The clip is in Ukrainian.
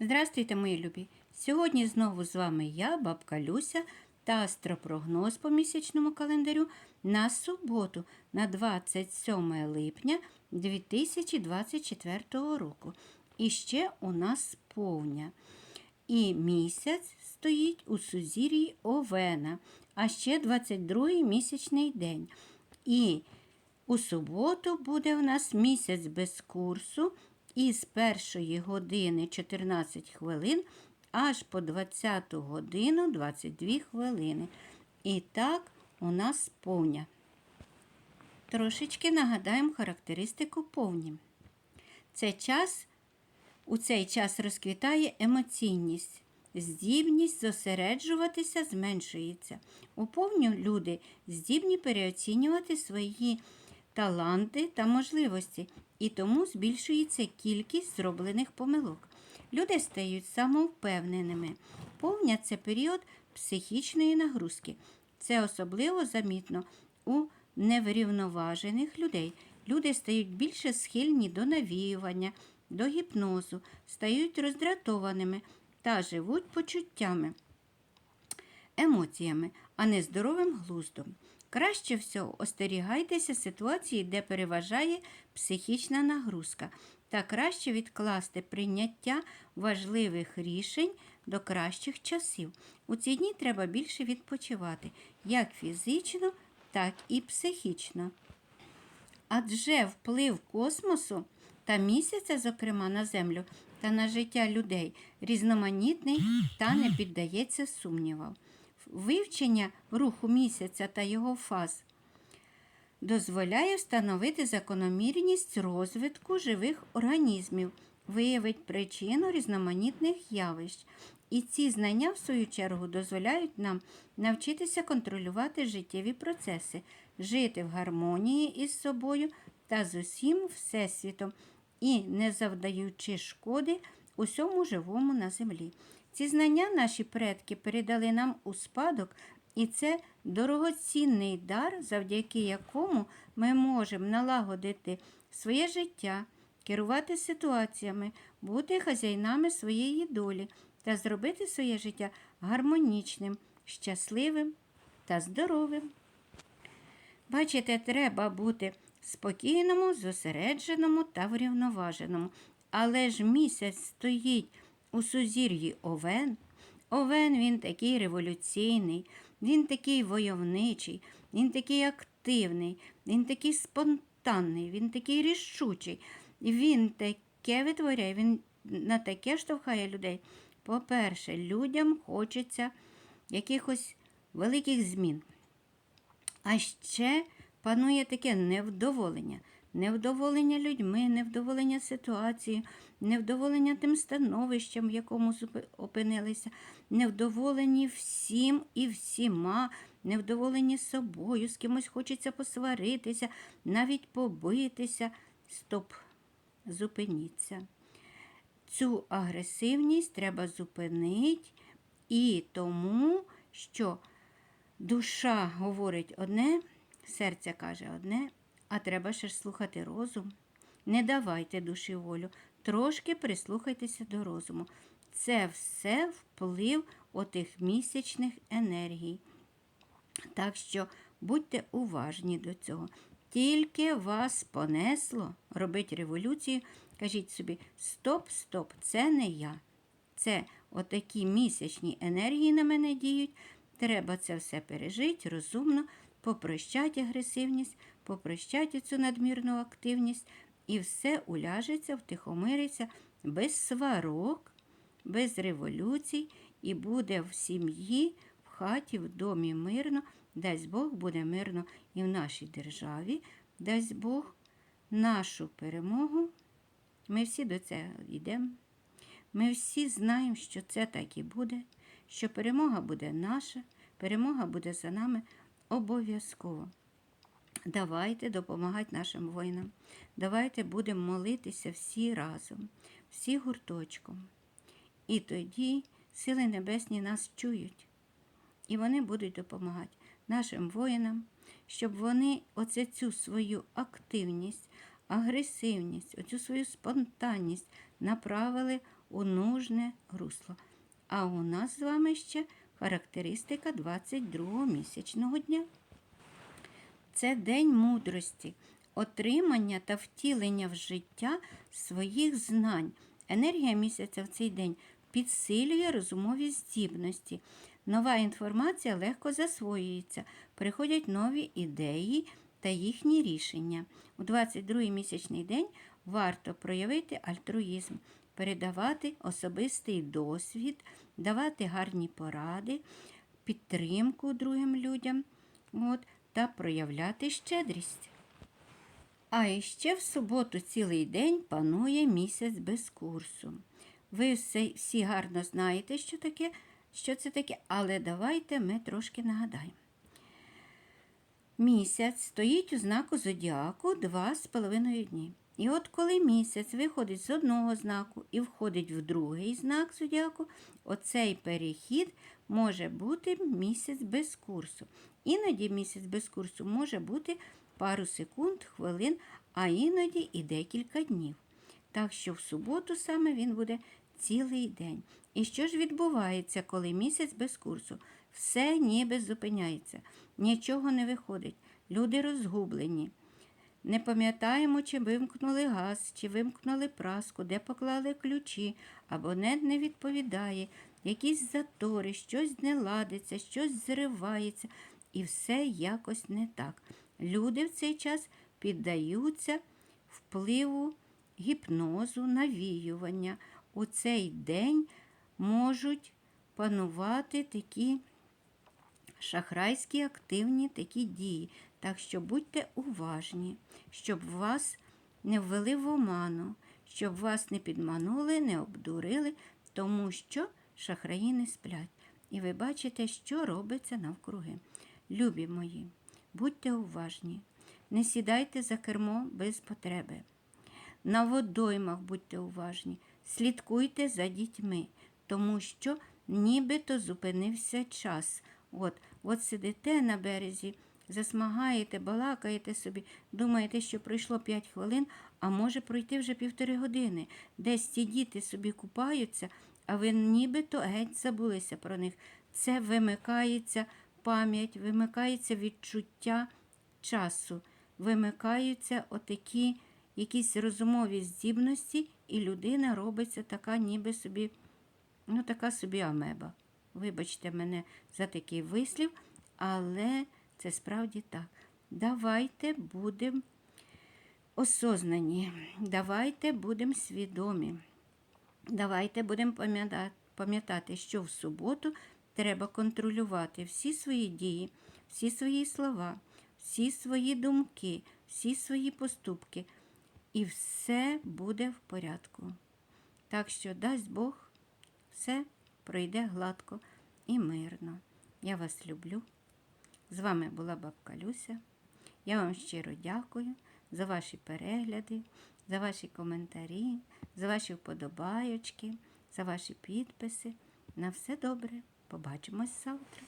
Здравствуйте, мої любі! Сьогодні знову з вами я, бабка Люся, та астропрогноз по місячному календарю на суботу, на 27 липня 2024 року. І ще у нас повня. І місяць стоїть у сузір'ї Овена, а ще 22-й місячний день. І у суботу буде у нас місяць без курсу із першої години 14 хвилин аж по 20 годину 22 хвилини. І так у нас повня. Трошечки нагадаємо характеристику повні. Це час, у цей час розквітає емоційність. Здібність зосереджуватися зменшується. У повню люди здібні переоцінювати свої таланти та можливості, і тому збільшується кількість зроблених помилок. Люди стають самовпевненими. Повня це період психічної нагрузки. Це особливо замітно у неврівноважених людей. Люди стають більше схильні до навіювання, до гіпнозу, стають роздратованими та живуть почуттями, емоціями, а не здоровим глуздом. Краще всього остерігайтеся ситуації, де переважає психічна нагрузка, та краще відкласти прийняття важливих рішень до кращих часів. У ці дні треба більше відпочивати, як фізично, так і психічно. Адже вплив космосу та місяця, зокрема, на Землю та на життя людей різноманітний та не піддається сумнівам. Вивчення руху місяця та його фаз дозволяє встановити закономірність розвитку живих організмів, виявить причину різноманітних явищ. І ці знання, в свою чергу, дозволяють нам навчитися контролювати життєві процеси, жити в гармонії із собою та з усім Всесвітом і не завдаючи шкоди усьому живому на землі. Ці знання наші предки передали нам у спадок, і це дорогоцінний дар, завдяки якому ми можемо налагодити своє життя, керувати ситуаціями, бути хазяїнами своєї долі та зробити своє життя гармонічним, щасливим та здоровим. Бачите, треба бути спокійному, зосередженому та врівноваженому. Але ж місяць стоїть у сузір'ї Овен. Овен він такий революційний, він такий войовничий, він такий активний, він такий спонтанний, він такий рішучий. Він таке витворяє, він на таке штовхає людей. По-перше, людям хочеться якихось великих змін. А ще панує таке невдоволення. Невдоволення людьми, невдоволення ситуацією, невдоволення тим становищем, в якому опинилися, невдоволені всім і всіма, невдоволені собою, з кимось хочеться посваритися, навіть побитися. Стоп, зупиніться. Цю агресивність треба зупинити і тому, що душа говорить одне, серце каже одне. А треба ще ж слухати розум. Не давайте душі волю, трошки прислухайтеся до розуму. Це все вплив отих місячних енергій. Так що будьте уважні до цього. Тільки вас понесло робить революцію, кажіть собі, стоп, стоп, це не я. Це отакі місячні енергії на мене діють. Треба це все пережити розумно, попрощати агресивність попрощайте цю надмірну активність, і все уляжеться, втихомириться без сварок, без революцій, і буде в сім'ї, в хаті, в домі мирно, дасть Бог буде мирно і в нашій державі, дасть Бог нашу перемогу. Ми всі до цього йдемо. Ми всі знаємо, що це так і буде, що перемога буде наша, перемога буде за нами обов'язково. Давайте допомагати нашим воїнам. Давайте будемо молитися всі разом, всі гурточком. І тоді сили небесні нас чують. І вони будуть допомагати нашим воїнам, щоб вони оце цю свою активність, агресивність, оцю свою спонтанність направили у нужне русло. А у нас з вами ще характеристика 22 місячного дня. Це день мудрості, отримання та втілення в життя своїх знань. Енергія місяця в цей день підсилює розумові здібності. Нова інформація легко засвоюється, приходять нові ідеї та їхні рішення. У 22-й місячний день варто проявити альтруїзм, передавати особистий досвід, давати гарні поради, підтримку другим людям от, та проявляти щедрість. А іще в суботу цілий день панує місяць без курсу. Ви все, всі гарно знаєте, що, таке, що це таке, але давайте ми трошки нагадаємо. Місяць стоїть у знаку зодіаку два з половиною дні. І от коли місяць виходить з одного знаку і входить в другий знак зодіаку, оцей перехід може бути місяць без курсу. Іноді місяць без курсу може бути пару секунд, хвилин, а іноді і декілька днів. Так що в суботу саме він буде цілий день. І що ж відбувається, коли місяць без курсу? Все ніби зупиняється, нічого не виходить. Люди розгублені. Не пам'ятаємо, чи вимкнули газ, чи вимкнули праску, де поклали ключі, абонент не відповідає, якісь затори, щось не ладиться, щось зривається, і все якось не так. Люди в цей час піддаються впливу гіпнозу, навіювання. У цей день можуть панувати такі шахрайські активні такі дії. Так що будьте уважні, щоб вас не ввели в оману, щоб вас не підманули, не обдурили, тому що шахраї не сплять. І ви бачите, що робиться навкруги. Любі мої, будьте уважні, не сідайте за кермо без потреби. На водоймах будьте уважні, слідкуйте за дітьми, тому що нібито зупинився час. От, от сидите на березі, засмагаєте, балакаєте собі, думаєте, що пройшло 5 хвилин, а може пройти вже півтори години. Десь ті діти собі купаються, а ви нібито геть забулися про них. Це вимикається пам'ять, вимикається відчуття часу, вимикаються отакі якісь розумові здібності, і людина робиться така, ніби собі, ну, така собі амеба. Вибачте мене за такий вислів, але це справді так. Давайте будемо осознані, давайте будемо свідомі. Давайте будемо пам'ятати, що в суботу треба контролювати всі свої дії, всі свої слова, всі свої думки, всі свої поступки. І все буде в порядку. Так що, дасть Бог, все пройде гладко і мирно. Я вас люблю. З вами була бабка Люся. Я вам щиро дякую за ваші перегляди, за ваші коментарі, за ваші вподобайочки, за ваші підписи. На все добре. Побачимось завтра.